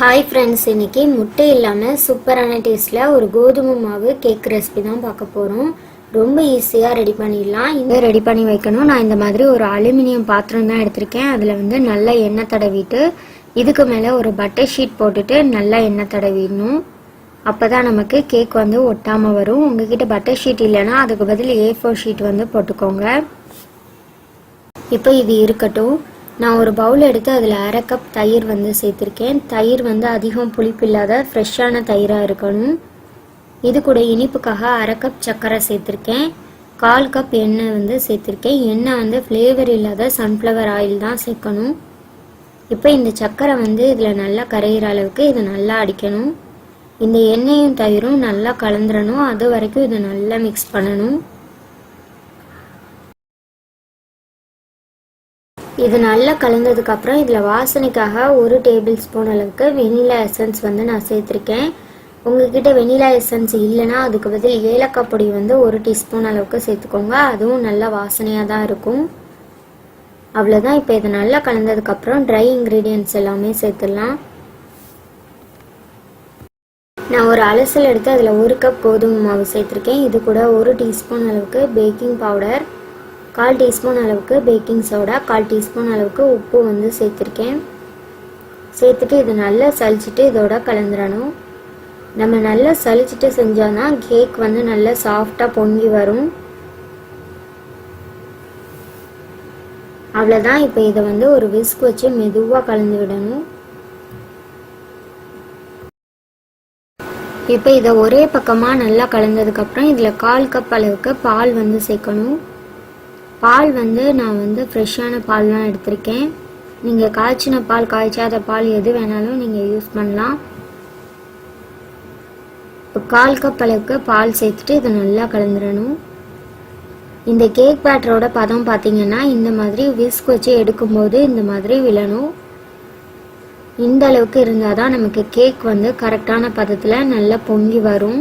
Hi friends இன்னைக்கு முட்டை இல்லாமல் சூப்பரான டேஸ்ட்டில் ஒரு கோதுமை மாவு கேக் ரெசிபி தான் பார்க்க போகிறோம் ரொம்ப ஈஸியாக ரெடி பண்ணிடலாம். இந்த ரெடி பண்ணி வைக்கணும். நான் இந்த மாதிரி ஒரு அலுமினியம் பாத்திரம் தான் எடுத்திருக்கேன். அதில் வந்து நல்லா எண்ணெய் தடவிட்டு இதுக்கு மேலே ஒரு பட்டர் ஷீட் போட்டுட்டு நல்லா எண்ணெய் தடவிடணும். அப்போ தான் நமக்கு கேக் வந்து ஒட்டாமல் வரும். உங்ககிட்ட பட்டர் ஷீட் இல்லைன்னா அதுக்கு பதில் ஏ ஃபோர் ஷீட் வந்து போட்டுக்கோங்க. இப்போ இது இருக்கட்டும். நான் ஒரு பவுல் எடுத்து அதில் அரை கப் தயிர் வந்து சேர்த்துருக்கேன். தயிர் வந்து அதிகம் புளிப்பு இல்லாத ஃப்ரெஷ்ஷான தயிராக இருக்கணும். இது கூட இனிப்புக்காக அரை கப் சர்க்கரை சேர்த்துருக்கேன். கால் கப் எண்ணெய் வந்து சேர்த்துருக்கேன். எண்ணெய் வந்து ஃப்ளேவர் இல்லாத சன்ஃப்ளவர் ஆயில் தான் சேர்க்கணும். இப்போ இந்த சர்க்கரை வந்து இதில் நல்லா கரையிற அளவுக்கு இதை நல்லா அடிக்கணும். இந்த எண்ணெயும் தயிரும் நல்லா கலந்துடணும் அது வரைக்கும் இதை நல்லா மிக்ஸ் பண்ணணும். இது நல்லா கலந்ததுக்கப்புறம் இதில் வாசனைக்காக ஒரு டேபிள் ஸ்பூன் அளவுக்கு வெனிலா எசன்ஸ் வந்து நான் சேர்த்துருக்கேன். உங்ககிட்ட வெனிலா எசன்ஸ் இல்லைன்னா அதுக்கு பதில் ஏலக்காய் பொடி வந்து ஒரு டீஸ்பூன் அளவுக்கு சேர்த்துக்கோங்க. அதுவும் நல்லா வாசனையாக தான் இருக்கும். அவ்வளோதான் இப்போ இதை நல்லா கலந்ததுக்கப்புறம் ட்ரை இன்க்ரீடியன்ட்ஸ் எல்லாமே சேர்த்துடலாம். நான் ஒரு அலசல் எடுத்து அதில் ஒரு கப் கோதுமை மாவு சேர்த்துருக்கேன். இது கூட ஒரு டீஸ்பூன் அளவுக்கு பேக்கிங் பவுடர் கால் டீஸ்பூன் அளவுக்கு பேக்கிங் சோடா கால் டீஸ்பூன் அளவுக்கு உப்பு வந்து சேர்த்துருக்கேன். சேர்த்துட்டு இது நல்லா சலிச்சிட்டு இதோட கலந்துடணும் நம்ம நல்லா சலிச்சிட்டு தான் கேக் வந்து நல்லா சாஃப்டாக பொங்கி வரும். அவ்வளோதான் இப்போ இதை வந்து ஒரு விஸ்க் வச்சு மெதுவாக கலந்து விடணும். இப்போ இதை ஒரே பக்கமாக நல்லா கலந்ததுக்கப்புறம் இதில் கால் கப் அளவுக்கு பால் வந்து சேர்க்கணும். பால் வந்து நான் வந்து ஃப்ரெஷ்ஷான பால்லாம் எடுத்திருக்கேன். நீங்கள் காய்ச்சின பால் காய்ச்சாத பால் எது வேணாலும் நீங்கள் யூஸ் பண்ணலாம். இப்போ கால் கப் அளவுக்கு பால் சேர்த்துட்டு இதை நல்லா கலந்துடணும். இந்த கேக் பேட்டரோட பதம் பார்த்தீங்கன்னா இந்த மாதிரி விஸ்க் வச்சு எடுக்கும்போது இந்த மாதிரி விழணும். இந்த அளவுக்கு இருந்தால் தான் நமக்கு கேக் வந்து கரெக்டான பதத்தில் நல்லா பொங்கி வரும்.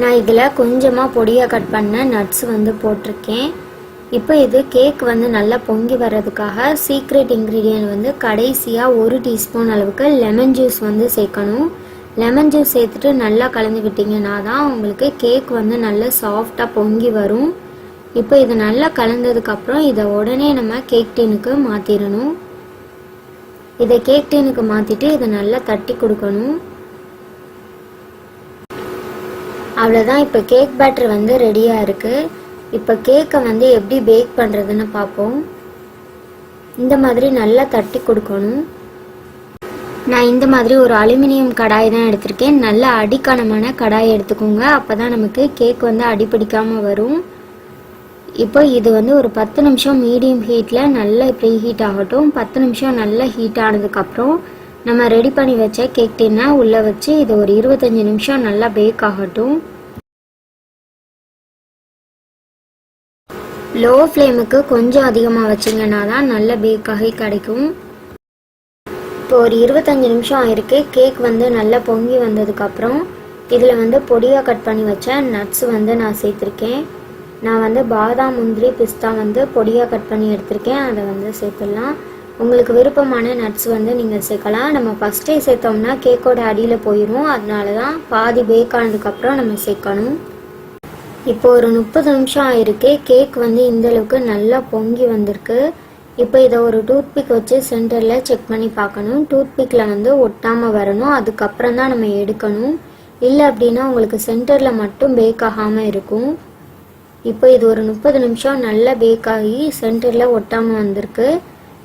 நான் இதில் கொஞ்சமாக பொடியாக கட் பண்ண நட்ஸ் வந்து போட்டிருக்கேன். இப்போ இது கேக் வந்து நல்லா பொங்கி வர்றதுக்காக சீக்ரெட் இன்க்ரீடியன்ட் வந்து கடைசியாக ஒரு டீஸ்பூன் அளவுக்கு லெமன் ஜூஸ் வந்து சேர்க்கணும். லெமன் ஜூஸ் சேர்த்துட்டு நல்லா கலந்து விட்டிங்கன்னா தான் உங்களுக்கு கேக் வந்து நல்லா சாஃப்டாக பொங்கி வரும். இப்போ இது நல்லா கலந்ததுக்கப்புறம் இதை உடனே நம்ம கேக் டீனுக்கு மாற்றிடணும் இதை கேக் டீனுக்கு மாற்றிட்டு இதை நல்லா தட்டி கொடுக்கணும். அவ்வளோதான் இப்போ கேக் பேட்டர் வந்து ரெடியாக இருக்குது இப்போ கேக்கை வந்து எப்படி பேக் பண்ணுறதுன்னு பார்ப்போம் இந்த மாதிரி நல்லா தட்டி கொடுக்கணும். நான் இந்த மாதிரி ஒரு அலுமினியம் கடாய் தான் எடுத்திருக்கேன். நல்ல அடிக்கனமான கடாய் எடுத்துக்கோங்க. அப்போ தான் நமக்கு கேக் வந்து அடிப்பிடிக்காமல் வரும். இப்போ இது வந்து ஒரு பத்து நிமிஷம் மீடியம் ஹீட்டில் நல்லா ப்ரீ ஹீட் ஆகட்டும். பத்து நிமிஷம் நல்லா ஹீட் ஆனதுக்கப்புறம் நம்ம ரெடி பண்ணி வச்ச கேக் டின்னை உள்ளே வச்சு இது ஒரு இருபத்தஞ்சி நிமிஷம் நல்லா பேக் ஆகட்டும். லோ ஃப்ளேமுக்கு கொஞ்சம் அதிகமாக வச்சிங்கன்னா தான் நல்ல பேக் ஆகி கிடைக்கும். இப்போ ஒரு இருபத்தஞ்சி நிமிஷம் ஆயிருக்கு. கேக் வந்து நல்லா பொங்கி வந்ததுக்கப்புறம் இதில் வந்து பொடியாக கட் பண்ணி வச்ச நட்ஸ் வந்து நான் சேர்த்துருக்கேன். நான் வந்து பாதாம் முந்திரி பிஸ்தா வந்து பொடியாக கட் பண்ணி எடுத்திருக்கேன். அதை வந்து சேர்த்துடலாம். உங்களுக்கு விருப்பமான நட்ஸ் வந்து நீங்கள் சேர்க்கலாம். நம்ம ஃபஸ்ட்டே சேர்த்தோம்னா கேக்கோட அடியில் போயிடும் அதனால தான் பாதி பேக் ஆனதுக்கப்புறம் நம்ம சேர்க்கணும். இப்போ ஒரு முப்பது நிமிஷம் ஆயிருக்கு. கேக் வந்து இந்த அளவுக்கு நல்லா பொங்கி வந்திருக்கு. இப்போ இதை ஒரு டூத்பிக் வச்சு சென்டரில் செக் பண்ணி பார்க்கணும். டூத்பிக்கில் வந்து ஒட்டாமல் வரணும். அதுக்கப்புறம் தான் நம்ம எடுக்கணும். இல்லை அப்படின்னா உங்களுக்கு சென்டரில் மட்டும் பேக் ஆகாமல் இருக்கும். இப்போ இது ஒரு முப்பது நிமிஷம் நல்லா பேக் ஆகி சென்டரில் ஒட்டாமல் வந்திருக்கு.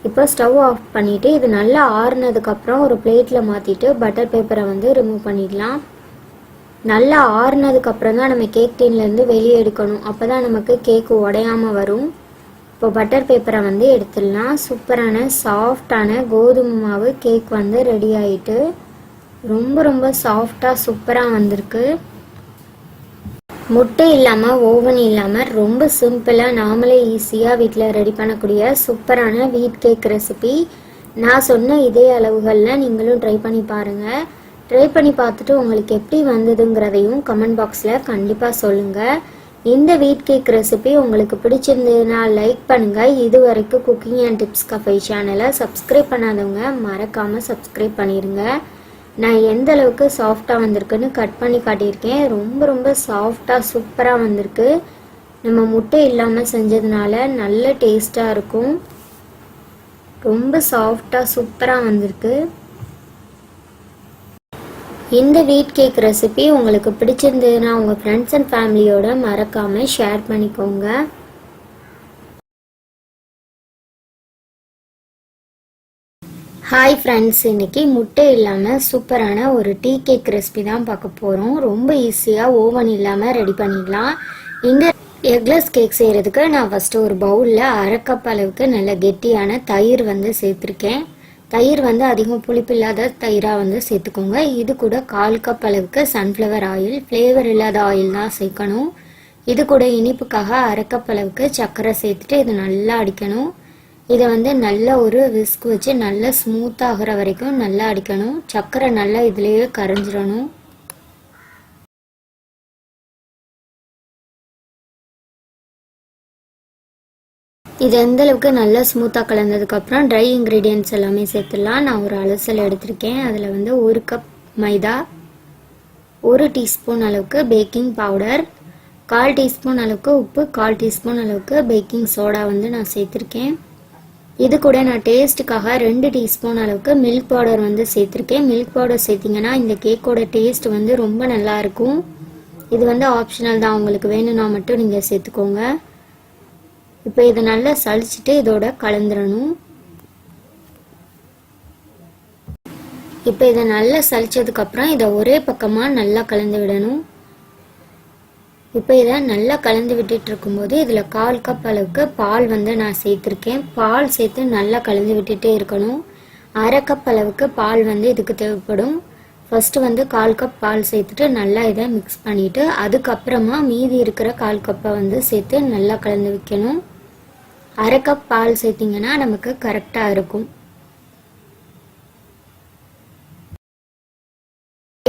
இப்போ ஸ்டவ் ஆஃப் பண்ணிவிட்டு இது நல்லா ஆறுனதுக்கப்புறம் ஒரு பிளேட்டில் மாற்றிட்டு பட்டர் பேப்பரை வந்து ரிமூவ் பண்ணிடலாம். நல்லா ஆறுனதுக்கப்புறம் தான் நம்ம கேக் டீன்லேருந்து வெளியே எடுக்கணும். அப்போ தான் நமக்கு கேக்கு உடையாமல் வரும். இப்போ பட்டர் பேப்பரை வந்து எடுத்துடலாம். சூப்பரான சாஃப்டான கோதுமை மாவு கேக் வந்து ரெடி ஆகிட்டு ரொம்ப ரொம்ப சாஃப்டாக சூப்பராக வந்திருக்கு. முட்டை இல்லாமல் ஓவன் இல்லாமல் ரொம்ப சிம்பிளாக நாமளே ஈஸியாக வீட்டில் ரெடி பண்ணக்கூடிய சூப்பரான வீட் கேக் ரெசிபி நான் சொன்ன இதே அளவுகளில் நீங்களும் ட்ரை பண்ணி பாருங்கள் ட்ரை பண்ணி பார்த்துட்டு உங்களுக்கு எப்படி வந்ததுங்கிறதையும் கமெண்ட் பாக்ஸில் கண்டிப்பாக சொல்லுங்கள் இந்த வீட் கேக் ரெசிபி உங்களுக்கு பிடிச்சிருந்ததுன்னா லைக் பண்ணுங்கள் இது வரைக்கும் குக்கிங் அண்ட் டிப்ஸ் கஃபை சேனலை சப்ஸ்கிரைப் பண்ணாதவங்க மறக்காமல் சப்ஸ்கிரைப் பண்ணிடுங்க நான் எந்த அளவுக்கு சாஃப்டாக வந்திருக்குன்னு கட் பண்ணி காட்டியிருக்கேன். ரொம்ப ரொம்ப சாஃப்டாக சூப்பராக வந்திருக்கு. நம்ம முட்டை இல்லாமல் செஞ்சதுனால நல்ல டேஸ்ட்டாக இருக்கும். ரொம்ப சாஃப்டாக சூப்பராக வந்திருக்கு. இந்த வீட் கேக் ரெசிபி உங்களுக்கு பிடிச்சிருந்ததுன்னா உங்கள் ஃப்ரெண்ட்ஸ் அண்ட் ஃபேமிலியோட மறக்காமல் ஷேர் பண்ணிக்கோங்க. ஹாய் ஃப்ரெண்ட்ஸ் இன்னைக்கு முட்டை இல்லாமல் சூப்பரான ஒரு டீ கேக் ரெசிபி தான் பார்க்க போகிறோம் ரொம்ப ஈஸியாக ஓவன் இல்லாமல் ரெடி பண்ணிடலாம். இந்த எக்லஸ் கேக் செய்கிறதுக்கு நான் ஃபஸ்ட்டு ஒரு பவுலில் அரை கப் அளவுக்கு நல்ல கெட்டியான தயிர் வந்து சேர்த்துருக்கேன். தயிர் வந்து அதிகம் புளிப்பு இல்லாத தயிராக வந்து சேர்த்துக்கோங்க. இது கூட கால் கப் அளவுக்கு சன்ஃப்ளவர் ஆயில் ஃப்ளேவர் இல்லாத ஆயில் தான் சேர்க்கணும். இது கூட இனிப்புக்காக அரை கப் அளவுக்கு சர்க்கரை சேர்த்துட்டு இது நல்லா அடிக்கணும். இதை வந்து நல்ல ஒரு விஸ்க் வச்சு நல்லா ஸ்மூத் ஆகிற வரைக்கும் நல்லா அடிக்கணும். சர்க்கரை நல்லா இதுலேயே கரைஞ்சிடணும். இது எந்த அளவுக்கு நல்லா ஸ்மூத்தாக கலந்ததுக்கப்புறம் ட்ரை இன்க்ரீடியன்ட்ஸ் எல்லாமே சேர்த்துடலாம். நான் ஒரு அலசல் எடுத்திருக்கேன். அதில் வந்து ஒரு கப் மைதா ஒரு டீஸ்பூன் அளவுக்கு பேக்கிங் பவுடர் கால் டீஸ்பூன் அளவுக்கு உப்பு கால் டீஸ்பூன் அளவுக்கு பேக்கிங் சோடா வந்து நான் சேர்த்துருக்கேன். இது கூட நான் டேஸ்ட்டுக்காக ரெண்டு டீஸ்பூன் அளவுக்கு மில்க் பவுடர் வந்து சேர்த்துருக்கேன். மில்க் பவுடர் சேர்த்திங்கன்னா இந்த கேக்கோட டேஸ்ட் வந்து ரொம்ப நல்லா இருக்கும். இது வந்து ஆப்ஷனல் தான். உங்களுக்கு வேணும்னா மட்டும் நீங்கள் சேர்த்துக்கோங்க. இப்போ இதை நல்லா சளிச்சுட்டு இதோட கலந்துடணும் இப்போ இதை நல்லா சளிச்சதுக்கப்புறம் இதை ஒரே பக்கமாக நல்லா கலந்து விடணும். இப்போ இதை நல்லா கலந்து விட்டுட்டு இருக்கும்போது இதில் கால் கப் அளவுக்கு பால் வந்து நான் சேர்த்துருக்கேன். பால் சேர்த்து நல்லா கலந்து விட்டுட்டே இருக்கணும். அரை கப் அளவுக்கு பால் வந்து இதுக்கு தேவைப்படும். ஃபஸ்ட்டு வந்து கால் கப் பால் சேர்த்துட்டு நல்லா இதை மிக்ஸ் பண்ணிவிட்டு அதுக்கப்புறமா மீதி இருக்கிற கால் கப்பை வந்து சேர்த்து நல்லா கலந்து வைக்கணும். அரை கப் பால் சேர்த்திங்கன்னா நமக்கு கரெக்டாக இருக்கும்.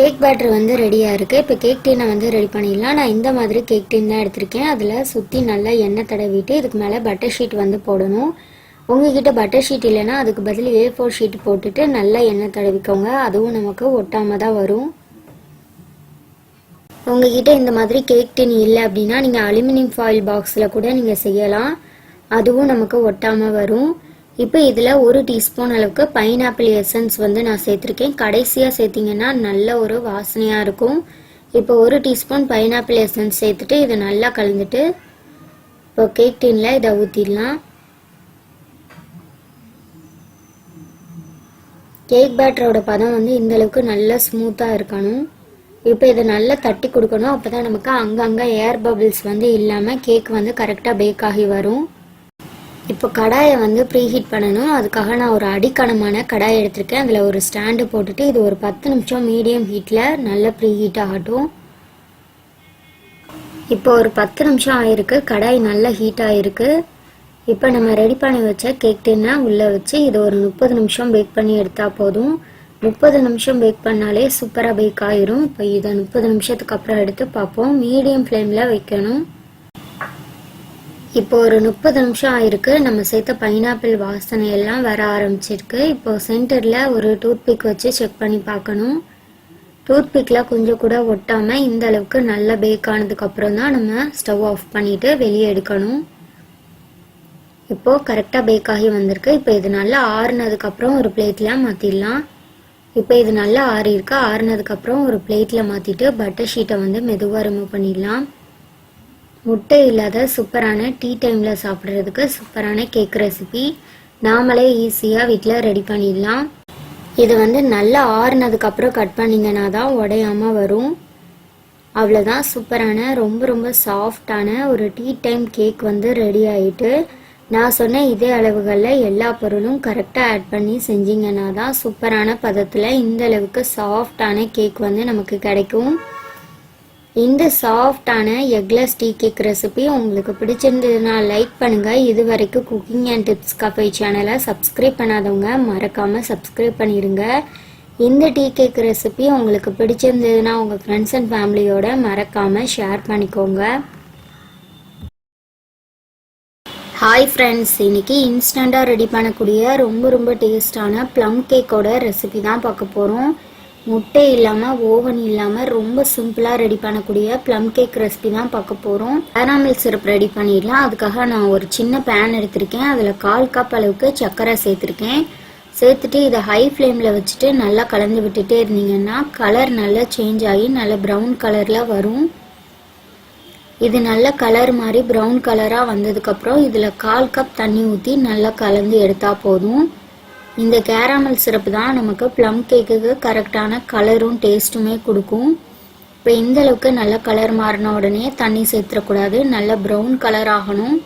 கேக் பேட்டர் வந்து ரெடியாக இருக்குது இப்போ கேக் டீனை வந்து ரெடி பண்ணிடலாம். நான் இந்த மாதிரி கேக் டீன் தான் எடுத்திருக்கேன். அதில் சுற்றி நல்லா எண்ணெய் தடவிட்டு இதுக்கு மேலே பட்டர் ஷீட் வந்து போடணும். உங்ககிட்ட பட்டர் ஷீட் இல்லைன்னா அதுக்கு பதில் ஏ ஃபோர் ஷீட் போட்டுட்டு நல்லா எண்ணெய் தடவிக்கோங்க. அதுவும் நமக்கு ஒட்டாமல் தான் வரும். உங்ககிட்ட இந்த மாதிரி கேக் டின் இல்லை அப்படின்னா நீங்கள் அலுமினியம் ஃபாயில் பாக்ஸில் கூட நீங்கள் செய்யலாம். அதுவும் நமக்கு ஒட்டாமல் வரும். இப்போ இதில் ஒரு டீஸ்பூன் அளவுக்கு பைனாப்பிள் எசன்ஸ் வந்து நான் சேர்த்துருக்கேன். கடைசியாக சேர்த்திங்கன்னா நல்ல ஒரு வாசனையாக இருக்கும். இப்போ ஒரு டீஸ்பூன் பைனாப்பிள் எசன்ஸ் சேர்த்துட்டு இதை நல்லா கலந்துட்டு இப்போ கேக் டீனில் இதை ஊற்றிடலாம் கேக் பேட்டரோட பதம் வந்து இந்த அளவுக்கு நல்லா ஸ்மூத்தாக இருக்கணும். இப்போ இதை நல்லா தட்டி கொடுக்கணும். அப்போ தான் நமக்கு அங்கங்கே ஏர் பபிள்ஸ் வந்து இல்லாமல் கேக் வந்து கரெக்டாக பேக் ஆகி வரும். இப்போ கடாயை வந்து ப்ரீஹீட் பண்ணணும். அதுக்காக நான் ஒரு அடிக்கணமான கடாய் எடுத்திருக்கேன். அதில் ஒரு ஸ்டாண்டு போட்டுட்டு இது ஒரு பத்து நிமிஷம் மீடியம் ஹீட்டில் நல்லா ப்ரீஹீட் ஆகட்டும். இப்போ ஒரு பத்து நிமிஷம் ஆயிருக்கு. கடாய் நல்லா ஹீட் ஆகிருக்கு இப்போ நம்ம ரெடி பண்ணி வச்ச கேக் டின்னை உள்ளே வச்சு இது ஒரு முப்பது நிமிஷம் பேக் பண்ணி எடுத்தால் போதும். முப்பது நிமிஷம் பேக் பண்ணாலே சூப்பராக பேக் ஆயிரும். இப்போ இதை முப்பது நிமிஷத்துக்கு அப்புறம் எடுத்து பார்ப்போம். மீடியம் ஃப்ளேமில் வைக்கணும். இப்போ ஒரு முப்பது நிமிஷம் ஆயிருக்கு. நம்ம சேர்த்த பைனாப்பிள் வாசனை எல்லாம் வர ஆரம்பிச்சிருக்கு. இப்போ சென்டரில் ஒரு டூத்பிக் வச்சு செக் பண்ணி பார்க்கணும். டூத்பிக்கில் கொஞ்சம் கூட ஒட்டாமல் இந்த அளவுக்கு நல்லா பேக் ஆனதுக்கப்புறம் தான் நம்ம ஸ்டவ் ஆஃப் பண்ணிவிட்டு வெளியே எடுக்கணும். இப்போது கரெக்டாக பேக் ஆகி வந்திருக்கு. இப்போ இது நல்லா ஆறுனதுக்கப்புறம் ஒரு பிளேட்டில் மாற்றிடலாம் இப்போ இது நல்லா ஆறி இருக்கு ஆறுனதுக்கப்புறம் ஒரு பிளேட்டில் மாற்றிட்டு பட்டர் ஷீட்டை வந்து மெதுவாக ரிமூவ் பண்ணிடலாம். முட்டை இல்லாத சூப்பரான டீ டைமில் சாப்பிட்றதுக்கு சூப்பரான கேக் ரெசிபி நாமளே ஈஸியாக வீட்டில் ரெடி பண்ணிடலாம். இது வந்து நல்லா ஆறுனதுக்கப்புறம் கட் பண்ணிங்கன்னா தான் உடையாமல் வரும். அவ்வளோதான் சூப்பரான ரொம்ப ரொம்ப சாஃப்டான ஒரு டீ டைம் கேக் வந்து ரெடி ஆகிட்டு நான் சொன்ன இதே அளவுகளில் எல்லா பொருளும் கரெக்டாக ஆட் பண்ணி செஞ்சிங்கன்னா தான் சூப்பரான பதத்தில் இந்த அளவுக்கு சாஃப்டான கேக் வந்து நமக்கு கிடைக்கும். இந்த சாஃப்டான எக்லெஸ் டீ கேக் ரெசிபி உங்களுக்கு பிடிச்சிருந்ததுன்னா லைக் பண்ணுங்கள் இது வரைக்கும் குக்கிங் அண்ட் டிப்ஸ் கஃபே சேனலை சப்ஸ்கிரைப் பண்ணாதவங்க மறக்காமல் சப்ஸ்கிரைப் பண்ணிடுங்க இந்த டீ கேக் ரெசிபி உங்களுக்கு பிடிச்சிருந்ததுன்னா உங்கள் ஃப்ரெண்ட்ஸ் அண்ட் ஃபேமிலியோட மறக்காமல் ஷேர் பண்ணிக்கோங்க. ஹாய் ஃப்ரெண்ட்ஸ் இன்னைக்கு இன்ஸ்டண்ட்டாக ரெடி பண்ணக்கூடிய ரொம்ப ரொம்ப டேஸ்டான ப்ளம் கேக்கோட ரெசிபி தான் பார்க்க போகிறோம் முட்டை இல்லாமல் ஓவன் இல்லாமல் ரொம்ப சிம்பிளாக ரெடி பண்ணக்கூடிய ப்ளம் கேக் ரெசிபி தான் பார்க்க போகிறோம் கேராமல் சிரப் ரெடி பண்ணிடலாம். அதுக்காக நான் ஒரு சின்ன பேன் எடுத்திருக்கேன். அதில் கால் கப் அளவுக்கு சர்க்கரை சேர்த்துருக்கேன். சேர்த்துட்டு இதை ஹை ஃப்ளேமில் வச்சுட்டு நல்லா கலந்து விட்டுட்டே இருந்தீங்கன்னா கலர் நல்லா சேஞ்ச் ஆகி நல்லா ப்ரௌன் கலரில் வரும். இது நல்ல கலர் மாதிரி ப்ரௌன் கலராக வந்ததுக்கப்புறம் இதில் கால் கப் தண்ணி ஊற்றி நல்லா கலந்து எடுத்தால் போதும். இந்த கேராமல் சிரப்பு தான் நமக்கு ப்ளம் கேக்குக்கு கரெக்டான கலரும் டேஸ்ட்டுமே கொடுக்கும். இப்போ இந்த அளவுக்கு நல்ல கலர் மாறின உடனே தண்ணி சேர்த்துடக்கூடாது. நல்ல ப்ரௌன் கலர் ஆகணும்.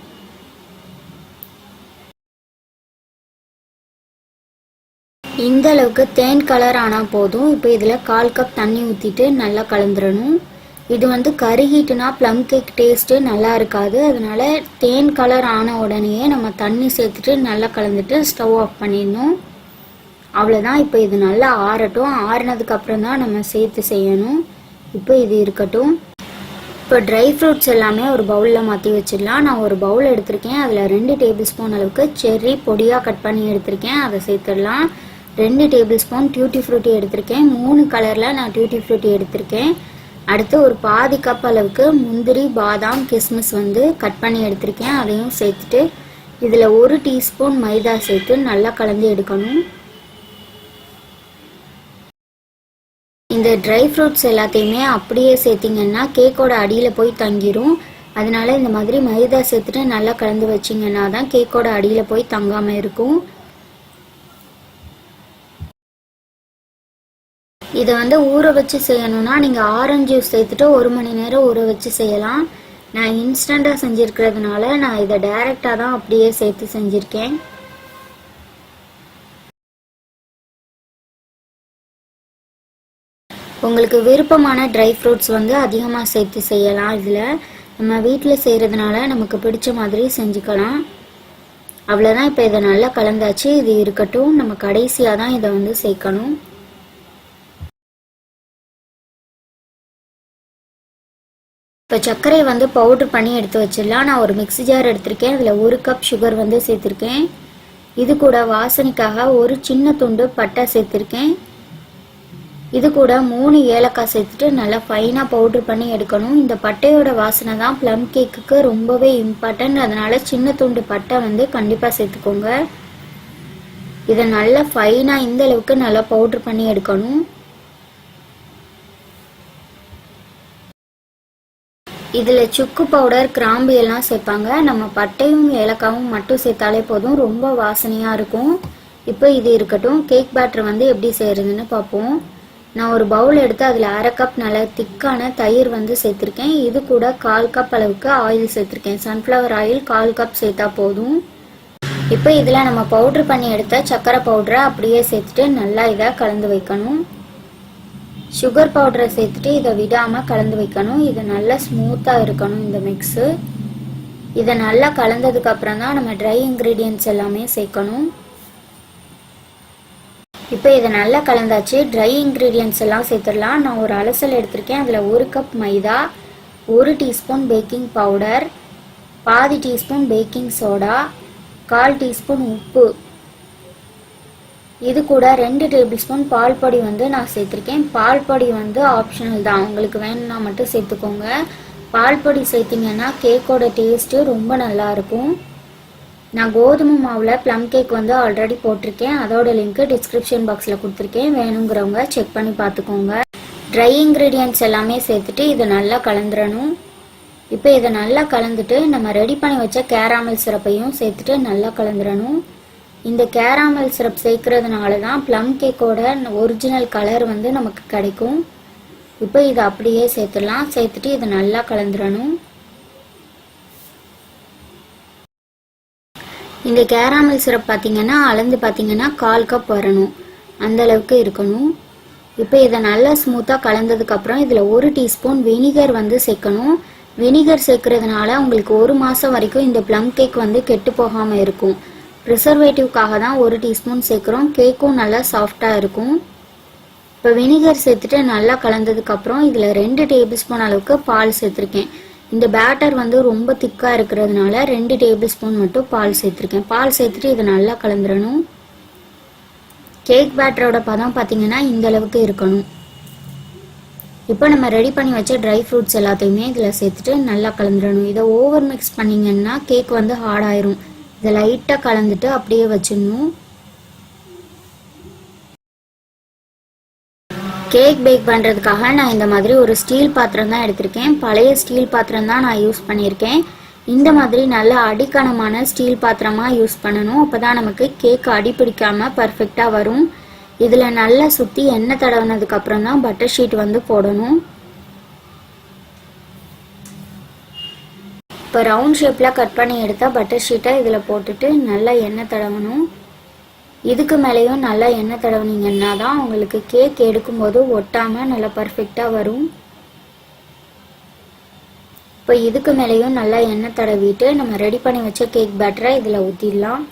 இந்த அளவுக்கு தேன் கலர் ஆனால் போதும். இப்போ இதில் கால் கப் தண்ணி ஊற்றிட்டு நல்லா கலந்துடணும். இது வந்து கருகிட்டுனா ப்ளம் கேக் டேஸ்ட்டு நல்லா இருக்காது அதனால தேன் கலர் ஆன உடனேயே நம்ம தண்ணி சேர்த்துட்டு நல்லா கலந்துட்டு ஸ்டவ் ஆஃப் பண்ணிடணும். அவ்வளோதான் இப்போ இது நல்லா ஆறட்டும். ஆறினதுக்கப்புறம் தான் நம்ம சேர்த்து செய்யணும். இப்போ இது இருக்கட்டும். இப்போ ட்ரை ஃப்ரூட்ஸ் எல்லாமே ஒரு பவுலில் மாற்றி வச்சிடலாம். நான் ஒரு பவுல் எடுத்திருக்கேன். அதில் ரெண்டு டேபிள் ஸ்பூன் அளவுக்கு செர்ரி பொடியாக கட் பண்ணி எடுத்திருக்கேன். அதை சேர்த்துடலாம். ரெண்டு டேபிள் ஸ்பூன் டியூட்டி ஃப்ரூட்டி எடுத்திருக்கேன். மூணு கலரில் நான் டியூட்டி ஃப்ரூட்டி எடுத்திருக்கேன். அடுத்து ஒரு பாதி கப் அளவுக்கு முந்திரி பாதாம் கிஸ்மிஸ் வந்து கட் பண்ணி எடுத்திருக்கேன். அதையும் சேர்த்துட்டு இதில் ஒரு டீஸ்பூன் மைதா சேர்த்து நல்லா கலந்து எடுக்கணும். இந்த ட்ரை ஃப்ரூட்ஸ் எல்லாத்தையுமே அப்படியே சேர்த்திங்கன்னா கேக்கோட அடியில் போய் தங்கிரும். அதனால இந்த மாதிரி மைதா சேர்த்துட்டு நல்லா கலந்து வச்சிங்கன்னா தான் கேக்கோட அடியில் போய் தங்காமல் இருக்கும். இதை வந்து ஊற வச்சு செய்யணும்னா நீங்கள் ஆரஞ்சு ஜூஸ் சேர்த்துட்டு ஒரு மணி நேரம் ஊற வச்சு செய்யலாம். நான் இன்ஸ்டண்ட்டாக செஞ்சுருக்கிறதுனால நான் இதை டைரெக்டாக தான் அப்படியே சேர்த்து செஞ்சுருக்கேன். உங்களுக்கு விருப்பமான ட்ரை ஃப்ரூட்ஸ் வந்து அதிகமாக சேர்த்து செய்யலாம் இதில். நம்ம வீட்டில் செய்கிறதுனால நமக்கு பிடிச்ச மாதிரி செஞ்சுக்கலாம். அவ்வளோதான் இப்போ இதை நல்லா கலந்தாச்சு. இது இருக்கட்டும் நம்ம கடைசியாக தான் இதை வந்து சேர்க்கணும். இப்போ சர்க்கரையை வந்து பவுட்ரு பண்ணி எடுத்து வச்சிடலாம். நான் ஒரு மிக்ஸி ஜார் எடுத்திருக்கேன். அதில் ஒரு கப் சுகர் வந்து சேர்த்துருக்கேன். இது கூட வாசனைக்காக ஒரு சின்ன துண்டு பட்டை சேர்த்துருக்கேன். இது கூட மூணு ஏலக்காய் சேர்த்துட்டு நல்லா ஃபைனாக பவுட்ரு பண்ணி எடுக்கணும். இந்த பட்டையோட வாசனை தான் ப்ளம் கேக்குக்கு ரொம்பவே இம்பார்ட்டன்ட் அதனால சின்ன துண்டு பட்டை வந்து கண்டிப்பாக சேர்த்துக்கோங்க. இதை நல்லா ஃபைனாக இந்த அளவுக்கு நல்லா பவுட்ரு பண்ணி எடுக்கணும். இதில் சுக்கு பவுடர் கிராம்பு எல்லாம் சேர்ப்பாங்க. நம்ம பட்டையும் ஏலக்காவும் மட்டும் சேர்த்தாலே போதும். ரொம்ப வாசனையாக இருக்கும். இப்போ இது இருக்கட்டும். கேக் பேட்டர் வந்து எப்படி செய்கிறதுன்னு பார்ப்போம். நான் ஒரு பவுல் எடுத்து அதில் அரை கப் நல்ல திக்கான தயிர் வந்து சேர்த்துருக்கேன். இது கூட கால் கப் அளவுக்கு ஆயில் சேர்த்துருக்கேன். சன்ஃப்ளவர் ஆயில் கால் கப் சேர்த்தா போதும். இப்போ இதில் நம்ம பவுட்ரு பண்ணி எடுத்த சர்க்கரை பவுடரை அப்படியே சேர்த்துட்டு நல்லா இதை கலந்து வைக்கணும். சுகர் பவுடரை சேர்த்துட்டு இதை விடாமல் கலந்து வைக்கணும். இது நல்லா ஸ்மூத்தாக இருக்கணும் இந்த மிக்ஸு இதை நல்லா கலந்ததுக்கு அப்புறம் தான் நம்ம ட்ரை இன்க்ரீடியன்ட்ஸ் எல்லாமே சேர்க்கணும். இப்போ இதை நல்லா கலந்தாச்சு. ட்ரை இன்க்ரீடியன்ட்ஸ் எல்லாம் சேர்த்துடலாம். நான் ஒரு அலசல் எடுத்திருக்கேன். அதில் ஒரு கப் மைதா ஒரு டீஸ்பூன் பேக்கிங் பவுடர் பாதி டீஸ்பூன் பேக்கிங் சோடா கால் டீஸ்பூன் உப்பு. இது கூட ரெண்டு டேபிள் ஸ்பூன் பால் பொடி வந்து நான் சேர்த்துருக்கேன். பால் பொடி வந்து ஆப்ஷனல் தான். உங்களுக்கு வேணும்னா மட்டும் சேர்த்துக்கோங்க. பால் பொடி சேர்த்திங்கன்னா கேக்கோட டேஸ்ட்டு ரொம்ப நல்லாயிருக்கும் நான் கோதுமை மாவில் ப்ளம் கேக் வந்து ஆல்ரெடி போட்டிருக்கேன். அதோட லிங்க்கு டிஸ்கிரிப்ஷன் பாக்ஸில் கொடுத்துருக்கேன். வேணுங்கிறவங்க செக் பண்ணி பார்த்துக்கோங்க. ட்ரை இன்க்ரீடியன்ட்ஸ் எல்லாமே சேர்த்துட்டு இதை நல்லா கலந்துடணும் இப்போ இதை நல்லா கலந்துட்டு நம்ம ரெடி பண்ணி வச்ச கேராமல் சிரப்பையும் சேர்த்துட்டு நல்லா கலந்துடணும் இந்த கேராமல் சிரப் சேர்க்கறதுனால தான் ப்ளம் கேக்கோட ஒரிஜினல் கலர் வந்து நமக்கு கிடைக்கும். இப்போ இதை அப்படியே சேர்த்துடலாம். சேர்த்துட்டு இதை நல்லா கலந்துடணும். இந்த கேராமல் சிரப் பார்த்தீங்கன்னா அளந்து பார்த்தீங்கன்னா கால் கப் வரணும். அந்த அளவுக்கு இருக்கணும். இப்போ இதை நல்லா ஸ்மூத்தாக கலந்ததுக்கப்புறம் இதில் ஒரு டீஸ்பூன் வினிகர் வந்து சேர்க்கணும். வினிகர் சேர்க்கறதுனால உங்களுக்கு ஒரு மாதம் வரைக்கும் இந்த ப்ளம் கேக் வந்து கெட்டு போகாமல் இருக்கும். ப்ரிசர்வேட்டிவ்க்காக தான் ஒரு டீஸ்பூன் சேர்க்குறோம். கேக்கும் நல்லா சாஃப்டாக இருக்கும். இப்போ வினிகர் சேர்த்துட்டு நல்லா கலந்ததுக்கப்புறம் இதில் ரெண்டு டேபிள் ஸ்பூன் அளவுக்கு பால் சேர்த்துருக்கேன். இந்த பேட்டர் வந்து ரொம்ப திக்காக இருக்கிறதுனால ரெண்டு டேபிள் ஸ்பூன் மட்டும் பால் சேர்த்துருக்கேன். பால் சேர்த்துட்டு இதை நல்லா கலந்துடணும் கேக் பேட்டரோட பதம் பார்த்தீங்கன்னா இந்த அளவுக்கு இருக்கணும். இப்போ நம்ம ரெடி பண்ணி வச்ச ட்ரை ஃப்ரூட்ஸ் எல்லாத்தையுமே இதில் சேர்த்துட்டு நல்லா கலந்துடணும் இதை ஓவர் மிக்ஸ் பண்ணிங்கன்னா கேக் வந்து ஹார்ட் ஆயிரும். இதை லைட்டாக கலந்துட்டு அப்படியே வச்சிடணும். கேக் பேக் பண்ணுறதுக்காக நான் இந்த மாதிரி ஒரு ஸ்டீல் பாத்திரம் தான் எடுத்திருக்கேன். பழைய ஸ்டீல் பாத்திரம் தான் நான் யூஸ் பண்ணியிருக்கேன். இந்த மாதிரி நல்ல அடிக்கனமான ஸ்டீல் பாத்திரமாக யூஸ் பண்ணணும். அப்போ தான் நமக்கு கேக் அடிப்பிடிக்காமல் பர்ஃபெக்டாக வரும். இதில் நல்லா சுற்றி எண்ணெய் தடவுனதுக்கப்புறம் தான் பட்டர் ஷீட் வந்து போடணும். இப்போ ரவுண்ட் ஷேப்பில் கட் பண்ணி எடுத்தால் பட்டர் ஷீட்டை இதில் போட்டுட்டு நல்லா எண்ணெய் தடவணும். இதுக்கு மேலேயும் நல்லா எண்ணெய் தடவுனீங்கன்னா தான் உங்களுக்கு கேக் எடுக்கும்போது ஒட்டாமல் நல்லா பர்ஃபெக்டாக வரும். இப்போ இதுக்கு மேலேயும் நல்லா எண்ணெய் தடவிட்டு நம்ம ரெடி பண்ணி வச்ச கேக் பேட்டரை இதில் ஊற்றிடலாம்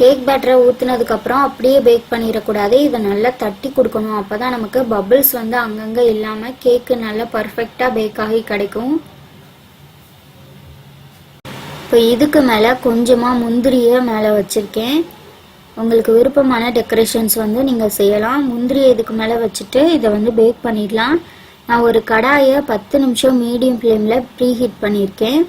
கேக் பேட்டரை ஊற்றுனதுக்கப்புறம் அப்படியே பேக் பண்ணிடக்கூடாது. இதை நல்லா தட்டி கொடுக்கணும். அப்போ தான் நமக்கு பபிள்ஸ் வந்து அங்கங்கே இல்லாமல் கேக்கு நல்லா பர்ஃபெக்டாக பேக் ஆகி கிடைக்கும். இப்போ இதுக்கு மேலே கொஞ்சமாக முந்திரியை மேலே வச்சுருக்கேன். உங்களுக்கு விருப்பமான டெக்கரேஷன்ஸ் வந்து நீங்கள் செய்யலாம். முந்திரியை இதுக்கு மேலே வச்சுட்டு இதை வந்து பேக் பண்ணிடலாம். நான் ஒரு கடாயை பத்து நிமிஷம் மீடியம் ஃப்ளேமில் ப்ரீ ஹீட் பண்ணியிருக்கேன்.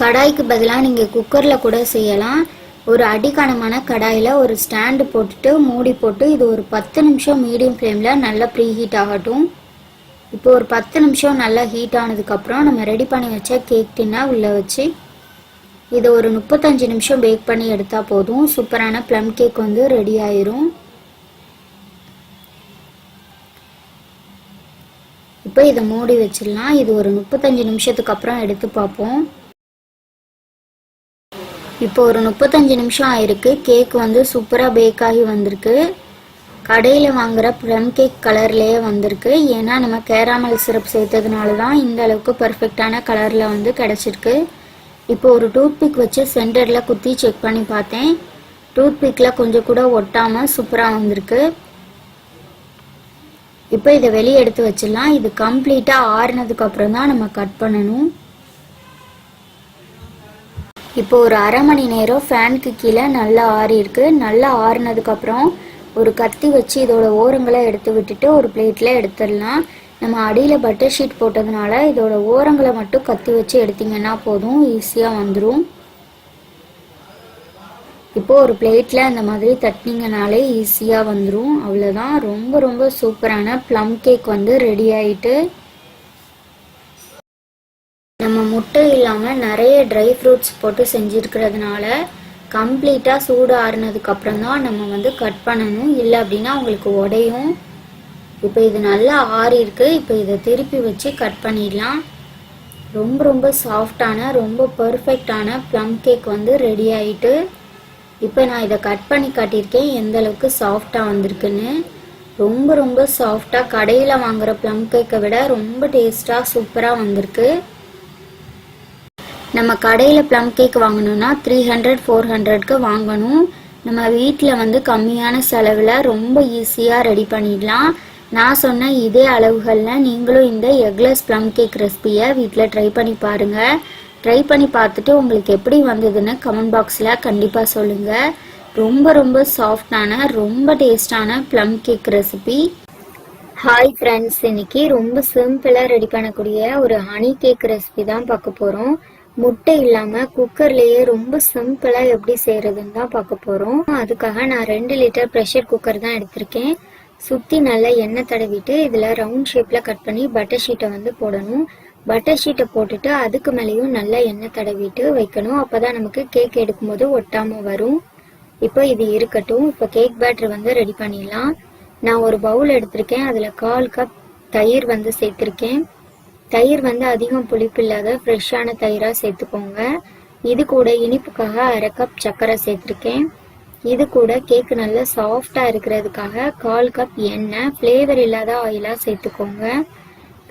கடாய்க்கு பதிலாக நீங்கள் குக்கரில் கூட செய்யலாம். ஒரு அடிக்கணமான கடாயில் ஒரு ஸ்டாண்டு போட்டுட்டு மூடி போட்டு இது ஒரு பத்து நிமிஷம் மீடியம் ஃப்ளேமில் நல்லா ப்ரீ ஹீட் ஆகட்டும். இப்போ ஒரு பத்து நிமிஷம் நல்லா ஹீட் ஆனதுக்கப்புறம் நம்ம ரெடி பண்ணி வச்ச கேக் டின்னா உள்ளே வச்சு இதை ஒரு முப்பத்தஞ்சு நிமிஷம் பேக் பண்ணி எடுத்தால் போதும். சூப்பரான ப்ளம் கேக் வந்து ரெடி ஆயிரும். இப்போ இதை மூடி வச்சிடலாம். இது ஒரு முப்பத்தஞ்சு நிமிஷத்துக்கு அப்புறம் எடுத்து பார்ப்போம். இப்போ ஒரு முப்பத்தஞ்சு நிமிஷம் ஆயிருக்கு. கேக் வந்து சூப்பராக பேக் ஆகி வந்திருக்கு. கடையில் வாங்குற ப்ளம் கேக் கலர்லேயே வந்திருக்கு. ஏன்னா நம்ம கேராமல் சிரப் சேர்த்ததுனால தான் இந்த அளவுக்கு பர்ஃபெக்டான கலரில் வந்து கிடச்சிருக்கு. இப்போ ஒரு டூத்பிக் வச்சு சென்டரில் குத்தி செக் பண்ணி பார்த்தேன். டூத்பிக்கில் கொஞ்சம் கூட ஒட்டாமல் சூப்பராக வந்திருக்கு. இப்போ இதை வெளியே எடுத்து வச்சிடலாம். இது கம்ப்ளீட்டாக ஆறுனதுக்கு அப்புறம் தான் நம்ம கட் பண்ணணும். இப்போ ஒரு அரை மணி நேரம் ஃபேனுக்கு கீழே நல்லா ஆறி இருக்கு. நல்லா ஆறுனதுக்கு அப்புறம் ஒரு கத்தி வச்சு இதோட ஓரங்களை எடுத்து விட்டுட்டு ஒரு பிளேட்டில் எடுத்துடலாம். நம்ம அடியில் பட்டர் ஷீட் போட்டதுனால இதோட ஓரங்களை மட்டும் கத்தி வச்சு எடுத்தீங்கன்னா போதும் ஈஸியாக வந்துடும் இப்போ ஒரு பிளேட்டில் அந்த மாதிரி தட்டினீங்கனாலே ஈஸியாக வந்துடும் அவ்வளோதான் ரொம்ப ரொம்ப சூப்பரான ப்ளம் கேக் வந்து ரெடி ஆயிட்டு நம்ம முட்டை இல்லாமல் நிறைய ட்ரை ஃப்ரூட்ஸ் போட்டு செஞ்சுருக்கிறதுனால கம்ப்ளீட்டாக சூடு ஆறுனதுக்கப்புறம் தான் நம்ம வந்து கட் பண்ணணும். இல்லை அப்படின்னா உங்களுக்கு உடையும். இப்போ இது நல்லா ஆறி இருக்கு இப்போ இதை திருப்பி வச்சு கட் பண்ணிடலாம். ரொம்ப ரொம்ப சாஃப்டான ரொம்ப பர்ஃபெக்டான ப்ளம் கேக் வந்து ரெடி ஆகிட்டு இப்போ நான் இதை கட் பண்ணி காட்டியிருக்கேன். எந்த அளவுக்கு சாஃப்டாக வந்திருக்குன்னு. ரொம்ப ரொம்ப சாஃப்டாக கடையில் வாங்குற ப்ளம் கேக்கை விட ரொம்ப டேஸ்ட்டாக சூப்பராக வந்திருக்கு. நம்ம கடையில் ப்ளம் கேக் வாங்கணும்னா த்ரீ ஹண்ட்ரட் ஃபோர் ஹண்ட்ரட்க்கு வாங்கணும். நம்ம வீட்டில் வந்து கம்மியான செலவில் ரொம்ப ஈஸியாக ரெடி பண்ணிடலாம். நான் சொன்ன இதே அளவுகளில் நீங்களும் இந்த எக்லெஸ் ப்ளம் கேக் ரெசிபியை வீட்டில் ட்ரை பண்ணி பாருங்கள் ட்ரை பண்ணி பார்த்துட்டு உங்களுக்கு எப்படி வந்ததுன்னு கமெண்ட் பாக்ஸில் கண்டிப்பாக சொல்லுங்கள் ரொம்ப ரொம்ப சாஃப்டான ரொம்ப டேஸ்டான plum cake recipe hi friends இன்னைக்கு ரொம்ப சிம்பிளாக ரெடி பண்ணக்கூடிய ஒரு ஹனி கேக் ரெசிபி தான் பார்க்க போகிறோம் முட்டை இல்லாமல் குக்கர்லேயே ரொம்ப சிம்பிளாக எப்படி செய்கிறதுன்னு தான் பார்க்க போகிறோம் அதுக்காக நான் ரெண்டு லிட்டர் ப்ரெஷர் குக்கர் தான் எடுத்திருக்கேன். சுற்றி நல்லா எண்ணெய் தடவிட்டு இதில் ரவுண்ட் ஷேப்பில் கட் பண்ணி பட்டர் ஷீட்டை வந்து போடணும். பட்டர் ஷீட்டை போட்டுட்டு அதுக்கு மேலேயும் நல்லா எண்ணெய் தடவிட்டு வைக்கணும். அப்போ தான் நமக்கு கேக் எடுக்கும்போது ஒட்டாமல் வரும். இப்போ இது இருக்கட்டும். இப்போ கேக் பேட்டர் வந்து ரெடி பண்ணிடலாம். நான் ஒரு பவுல் எடுத்திருக்கேன். அதில் கால் கப் தயிர் வந்து சேர்த்துருக்கேன். தயிர் வந்து அதிகம் புளிப்பு இல்லாத ஃப்ரெஷ்ஷான தயிராக சேர்த்துக்கோங்க. இது கூட இனிப்புக்காக அரை கப் சர்க்கரை சேர்த்துருக்கேன். இது கூட கேக் நல்லா சாஃப்டாக இருக்கிறதுக்காக கால் கப் எண்ணெய் ஃப்ளேவர் இல்லாத ஆயிலாக சேர்த்துக்கோங்க.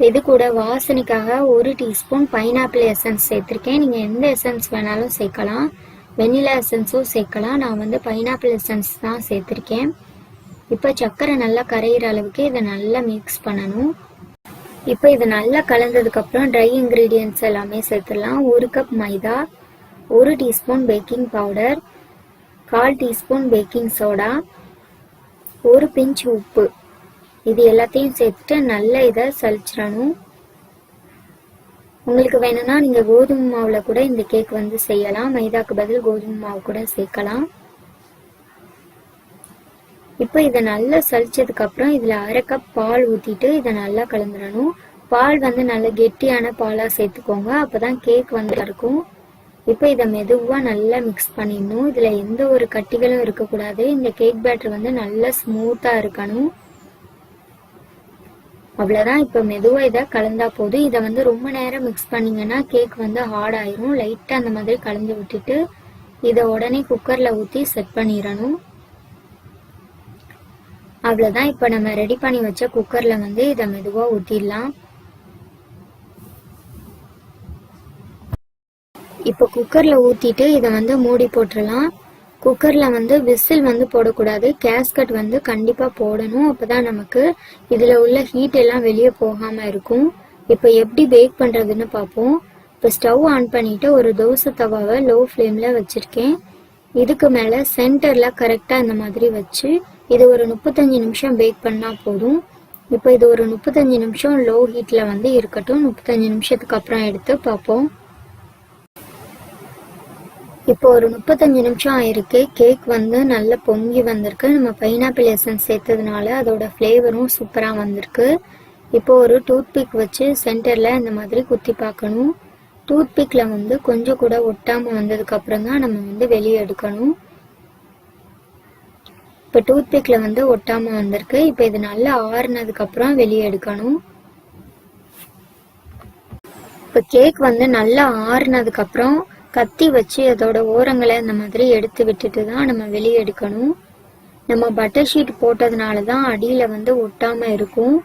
இது கூட வாசனைக்காக ஒரு டீஸ்பூன் பைனாப்பிள் எசன்ஸ் சேர்த்துருக்கேன். நீங்கள் எந்த எசன்ஸ் வேணாலும் சேர்க்கலாம். வெண்ணிலா எசன்ஸும் சேர்க்கலாம். நான் வந்து பைனாப்பிள் எசன்ஸ் தான் சேர்த்துருக்கேன். இப்போ சர்க்கரை நல்லா கரையிற அளவுக்கு இதை நல்லா மிக்ஸ் பண்ணணும். இப்போ இது நல்லா கலந்ததுக்கப்புறம் ட்ரை இன்க்ரீடியன்ட்ஸ் எல்லாமே சேர்த்துடலாம். ஒரு கப் மைதா ஒரு டீஸ்பூன் பேக்கிங் பவுடர் கால் டீஸ்பூன் பேக்கிங் சோடா ஒரு பிஞ்ச் உப்பு. இது எல்லாத்தையும் சேர்த்துட்டு நல்லா இதை சலிச்சிடணும் உங்களுக்கு வேணும்னா நீங்கள் கோதுமை மாவில் கூட இந்த கேக் வந்து செய்யலாம். மைதாக்கு பதில் கோதுமை மாவு கூட சேர்க்கலாம். இப்போ இதை நல்லா சலிச்சதுக்கு அப்புறம் இதுல அரை கப் பால் ஊற்றிட்டு இதை நல்லா கலந்துடணும் பால் வந்து நல்ல கெட்டியான பாலாக சேர்த்துக்கோங்க. அப்போ தான் கேக் வந்து இருக்கும். இப்போ இதை மெதுவாக நல்லா மிக்ஸ் பண்ணிடணும். இதில் எந்த ஒரு கட்டிகளும் இருக்கக்கூடாது. இந்த கேக் பேட்டர் வந்து நல்லா ஸ்மூத்தாக இருக்கணும். அவ்வளோதான் இப்போ மெதுவாக இதை கலந்தா போதும். இதை வந்து ரொம்ப நேரம் மிக்ஸ் பண்ணிங்கன்னா கேக் வந்து ஹார்ட் ஆயிரும். லைட்டாக அந்த மாதிரி கலந்து விட்டுட்டு இதை உடனே குக்கரில் ஊற்றி செட் பண்ணிடணும். அவ்வளோதான் இப்போ நம்ம ரெடி பண்ணி வச்ச குக்கரில் வந்து இதை மெதுவாக ஊற்றிடலாம் இப்போ குக்கரில் ஊற்றிட்டு இதை வந்து மூடி போட்டுடலாம். குக்கரில் வந்து விசில் வந்து போடக்கூடாது. கேஸ்கட் வந்து கண்டிப்பாக போடணும். அப்போ தான் நமக்கு இதில் உள்ள ஹீட் எல்லாம் வெளியே போகாமல் இருக்கும். இப்போ எப்படி பேக் பண்ணுறதுன்னு பார்ப்போம். இப்போ ஸ்டவ் ஆன் பண்ணிவிட்டு ஒரு தோசை தவாவை லோ ஃப்ளேமில் வச்சுருக்கேன். இதுக்கு மேலே சென்டரில் கரெக்டாக இந்த மாதிரி வச்சு இது ஒரு முப்பத்தஞ்சு நிமிஷம் பேக் பண்ணால் போதும். இப்போ இது ஒரு முப்பத்தஞ்சு நிமிஷம் லோ ஹீட்டில் வந்து இருக்கட்டும். முப்பத்தஞ்சு நிமிஷத்துக்கு அப்புறம் எடுத்து பார்ப்போம். இப்போ ஒரு முப்பத்தஞ்சு நிமிஷம் ஆயிருக்கு. கேக் வந்து நல்லா பொங்கி வந்திருக்கு. நம்ம பைனாப்பிள் எசன்ஸ் சேர்த்ததுனால அதோட ஃப்ளேவரும் சூப்பராக வந்திருக்கு. இப்போ ஒரு டூத்பிக் வச்சு சென்டரில் இந்த மாதிரி குத்தி பார்க்கணும். டூத்பிக்கில் வந்து கொஞ்சம் கூட ஒட்டாமல் வந்ததுக்கு அப்புறம் தான் நம்ம வந்து வெளியே எடுக்கணும். இப்போ டூத் பிக்கில் வந்து ஒட்டாமல் வந்திருக்கு. இப்போ இது நல்லா ஆறுனதுக்கப்புறம் வெளியே எடுக்கணும். இப்போ கேக் வந்து நல்லா ஆறுனதுக்கப்புறம் கத்தி வச்சு அதோட ஓரங்களை இந்த மாதிரி எடுத்து விட்டுட்டு தான் நம்ம வெளியே எடுக்கணும். நம்ம பட்டர் ஷீட் போட்டதுனால தான் அடியில் வந்து ஒட்டாமல் இருக்கும்.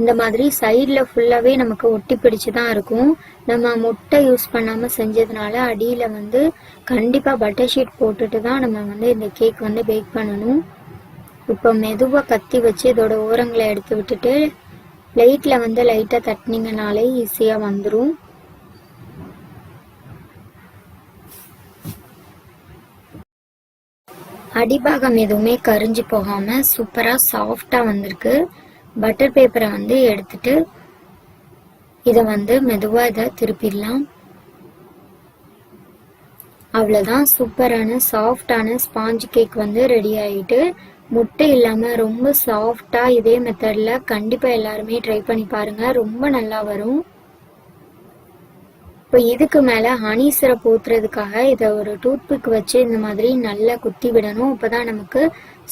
இந்த மாதிரி சைடில் ஃபுல்லாகவே நமக்கு ஒட்டி பிடிச்சு தான் இருக்கும். நம்ம முட்டை யூஸ் பண்ணாமல் செஞ்சதுனால அடியில் வந்து கண்டிப்பாக பட்டர் ஷீட் போட்டுட்டு தான் நம்ம வந்து இந்த கேக் வந்து பேக் பண்ணணும். இப்போ மெதுவாக கத்தி வச்சு இதோட ஓரங்களை எடுத்து விட்டுட்டு லைட்டில் வந்து லைட்டாக தட்டினீங்கனாலே ஈஸியாக வந்துடும் அடிபாகம் எதுவுமே கரிஞ்சு போகாமல் சூப்பராக சாஃப்டாக வந்திருக்கு. பட்டர் பேப்பரை வந்து எடுத்துட்டு இதை வந்து மெதுவாக இதை திருப்பிடலாம். அவ்வளோதான் சூப்பரான சாஃப்டான ஸ்பாஞ்ச் கேக் வந்து ரெடி ஆகிட்டு முட்டை இல்லாம ரொம்ப சாஃப்டா இதே மெத்தட்ல கண்டிப்பா எல்லாருமே ட்ரை பண்ணி பாருங்க. ரொம்ப நல்லா வரும். இப்போ இதுக்கு மேலே ஹனி சிரப் ஊத்துறதுக்காக இதை ஒரு டூத்பிக் வச்சு இந்த மாதிரி நல்லா குத்தி விடணும். அப்பதான் நமக்கு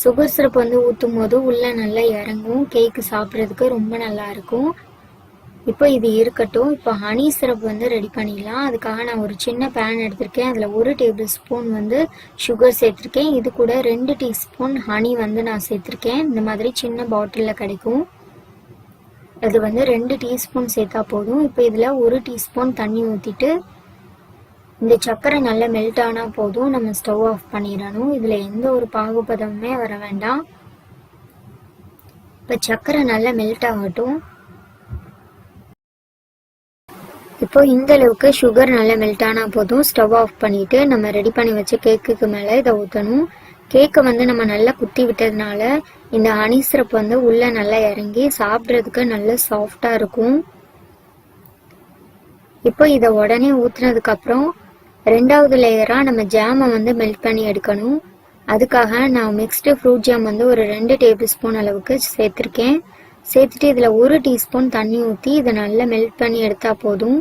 சுகர் சிரப் வந்து ஊற்றும் போது உள்ள நல்லா இறங்கும். கேக்கு சாப்பிட்றதுக்கு ரொம்ப நல்லா இருக்கும். இப்போ இது இருக்கட்டும். இப்போ ஹனி சிரப் வந்து ரெடி பண்ணிடலாம். அதுக்காக நான் ஒரு சின்ன பேன் எடுத்திருக்கேன். அதில் ஒரு டேபிள் ஸ்பூன் வந்து சுகர் சேர்த்துருக்கேன். இது கூட ரெண்டு டீஸ்பூன் ஹனி வந்து நான் சேர்த்துருக்கேன். இந்த மாதிரி சின்ன பாட்டிலில் கிடைக்கும். அது வந்து ரெண்டு டீஸ்பூன் சேர்த்தா போதும். இப்போ இதில் ஒரு டீஸ்பூன் தண்ணி ஊற்றிட்டு இந்த சர்க்கரை நல்லா மெல்ட் ஆனால் போதும். நம்ம ஸ்டவ் ஆஃப் பண்ணிடணும். இதில் எந்த ஒரு பாகுபதமுமே வர வேண்டாம். இப்போ சர்க்கரை நல்லா மெல்ட் ஆகட்டும். இப்போ இந்த அளவுக்கு சுகர் நல்லா மெல்ட் ஆனால் போதும். ஸ்டவ் ஆஃப் பண்ணிட்டு நம்ம ரெடி பண்ணி வச்ச கேக்குக்கு மேலே இதை ஊற்றணும் கேக்கை வந்து நம்ம நல்லா குத்தி விட்டதுனால இந்த ஹனி சிரப் வந்து உள்ளே நல்லா இறங்கி சாப்பிட்றதுக்கு நல்ல சாஃப்டாக இருக்கும். இப்போ இதை உடனே ஊற்றுனதுக்கப்புறம் ரெண்டாவது லேயராக நம்ம ஜாமை வந்து மெல்ட் பண்ணி எடுக்கணும். அதுக்காக நான் மிக்ஸ்டு ஃப்ரூட் ஜாம் வந்து ஒரு ரெண்டு டேபிள் ஸ்பூன் அளவுக்கு சேர்த்துருக்கேன். சேர்த்துட்டு இதில் ஒரு டீஸ்பூன் தண்ணி ஊற்றி இதை நல்லா மெல்ட் பண்ணி எடுத்தால் போதும்.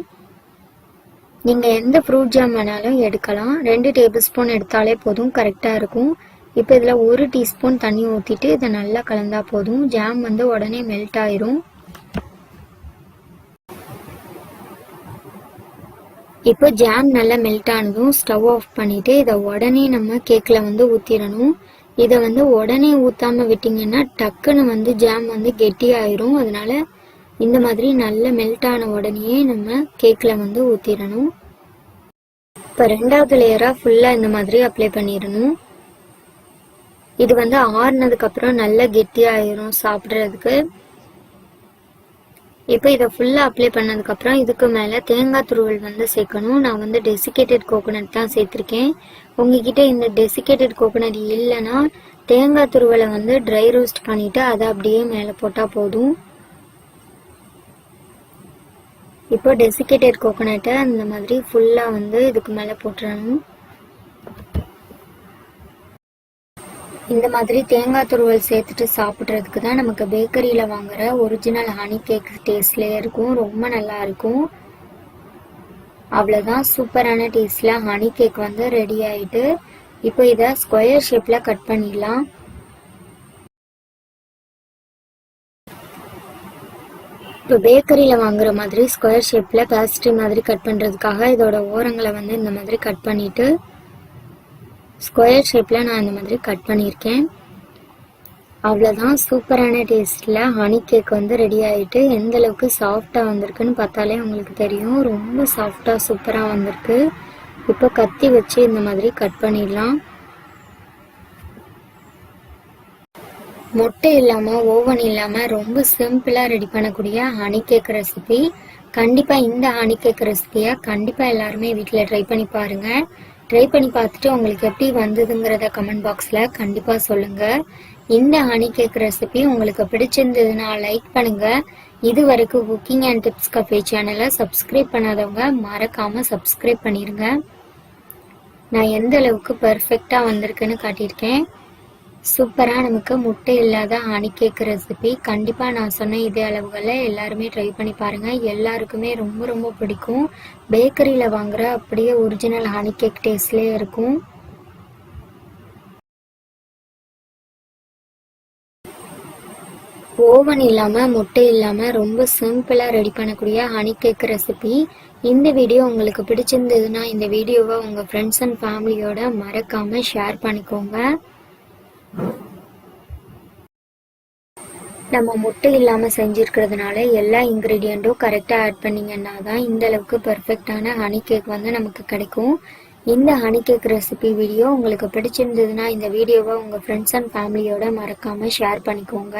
நீங்கள் எந்த ஃப்ரூட் ஜாம் வேணாலும் எடுக்கலாம். ரெண்டு டேபிள் ஸ்பூன் எடுத்தாலே போதும் கரெக்டாக இருக்கும். இப்போ இதில் ஒரு டீஸ்பூன் தண்ணி ஊற்றிட்டு இதை நல்லா கலந்தா போதும். ஜாம் வந்து உடனே மெல்ட் ஆயிரும். இப்போ ஜாம் நல்லா மெல்ட் ஆனதும் ஸ்டவ் ஆஃப் பண்ணிட்டு இதை உடனே நம்ம கேக்கில் வந்து ஊற்றிடணும் இதை வந்து உடனே ஊற்றாமல் விட்டிங்கன்னா டக்குன்னு வந்து ஜாம் வந்து கெட்டியாயிரும். அதனால் அதனால இந்த மாதிரி நல்ல மெல்ட் ஆன உடனேயே நம்ம கேக்கில் வந்து ஊற்றிடணும் இப்போ ரெண்டாவது லேயராக ஃபுல்லாக இந்த மாதிரி அப்ளை பண்ணிடணும். இது வந்து ஆறுனதுக்கப்புறம் நல்லா கெட்டியாயிரும் சாப்பிட்றதுக்கு. இப்போ இதை ஃபுல்லாக அப்ளை பண்ணதுக்கப்புறம் இதுக்கு மேலே தேங்காய் துருவல் வந்து சேர்க்கணும். நான் வந்து டெசிகேட்டட் கோகோனட் தான் சேர்த்துருக்கேன். உங்ககிட்ட இந்த டெசிகேட்டட் கோகோனட் இல்லைன்னா தேங்காய் துருவலை வந்து ட்ரை ரோஸ்ட் பண்ணிவிட்டு அதை அப்படியே மேலே போட்டால் போதும். இப்போ டெசிகேட்டட் கோகோனட்டை அந்த மாதிரி ஃபுல்லாக வந்து இதுக்கு மேலே போட்டுறணும். இந்த மாதிரி தேங்காய் துருவல் சேர்த்துட்டு சாப்பிட்றதுக்கு தான் நமக்கு பேக்கரியில் வாங்குற ஒரிஜினல் ஹனி கேக் டேஸ்ட்லேயே இருக்கும். ரொம்ப நல்லா இருக்கும். அவ்வளோதான் சூப்பரான டேஸ்டில் ஹனி கேக் வந்து ரெடி ஆகிட்டு இப்போ இதை ஸ்கொயர் ஷேப்பில் கட் பண்ணிடலாம். இப்போ பேக்கரியில் வாங்குற மாதிரி ஸ்கொயர் ஷேப்பில் பேஸ்ட்ரி மாதிரி கட் பண்ணுறதுக்காக இதோட ஓரங்களை வந்து இந்த மாதிரி கட் பண்ணிவிட்டு ஸ்கொயர் ஷேப்பில் நான் இந்த மாதிரி கட் பண்ணியிருக்கேன். அவ்வளோதான் சூப்பரான டேஸ்ட்டில் ஹனி கேக் வந்து ரெடி ஆகிட்டு எந்த அளவுக்கு சாஃப்டாக வந்திருக்குன்னு பார்த்தாலே உங்களுக்கு தெரியும். ரொம்ப சாஃப்டாக சூப்பராக வந்திருக்கு. இப்போ கத்தி வச்சு இந்த மாதிரி கட் பண்ணிடலாம். மொட்டை இல்லாமல் ஓவன் இல்லாமல் ரொம்ப சிம்பிளாக ரெடி பண்ணக்கூடிய ஹனி கேக் ரெசிபி கண்டிப்பாக இந்த ஹனி கேக் ரெசிபியை கண்டிப்பாக எல்லாருமே வீட்டில் ட்ரை பண்ணி பாருங்கள் ட்ரை பண்ணி பார்த்துட்டு உங்களுக்கு எப்படி வந்ததுங்கிறத கமெண்ட் பாக்ஸில் கண்டிப்பாக சொல்லுங்கள் இந்த ஹனி கேக் ரெசிபி உங்களுக்கு பிடிச்சிருந்ததுன்னா லைக் பண்ணுங்கள் இது வரைக்கும் குக்கிங் அண்ட் டிப்ஸ் கஃபே சேனலை சப்ஸ்கிரைப் பண்ணாதவங்க மறக்காமல் சப்ஸ்கிரைப் பண்ணிடுங்க நான் எந்த அளவுக்கு பர்ஃபெக்டாக வந்திருக்குன்னு காட்டியிருக்கேன். சூப்பராக நமக்கு முட்டை இல்லாத ஹனி கேக் ரெசிபி கண்டிப்பாக நான் சொன்ன இதே அளவுகளில் எல்லாருமே ட்ரை பண்ணி பாருங்கள் எல்லாருக்குமே ரொம்ப ரொம்ப பிடிக்கும். பேக்கரியில் வாங்குற அப்படியே ஒரிஜினல் ஹனி கேக் டேஸ்ட்லேயே இருக்கும். ஓவன் இல்லாமல் முட்டை இல்லாமல் ரொம்ப சிம்பிளாக ரெடி பண்ணக்கூடிய ஹனி கேக் ரெசிபி இந்த வீடியோ உங்களுக்கு பிடிச்சிருந்ததுன்னா இந்த வீடியோவை உங்கள் ஃப்ரெண்ட்ஸ் அண்ட் ஃபேமிலியோட மறக்காமல் ஷேர் பண்ணிக்கோங்க. நம்ம முட்டை இல்லாமல் செஞ்சுருக்கிறதுனால எல்லா இன்க்ரீடியண்ட்டும் கரெக்டாக ஆட் பண்ணிங்கன்னா தான் இந்த அளவுக்கு பர்ஃபெக்டான ஹனி கேக் வந்து நமக்கு கிடைக்கும். இந்த ஹனி கேக் ரெசிபி வீடியோ உங்களுக்கு பிடிச்சிருந்ததுன்னா இந்த வீடியோவை உங்கள் ஃப்ரெண்ட்ஸ் அண்ட் ஃபேமிலியோட மறக்காமல் ஷேர் பண்ணிக்கோங்க.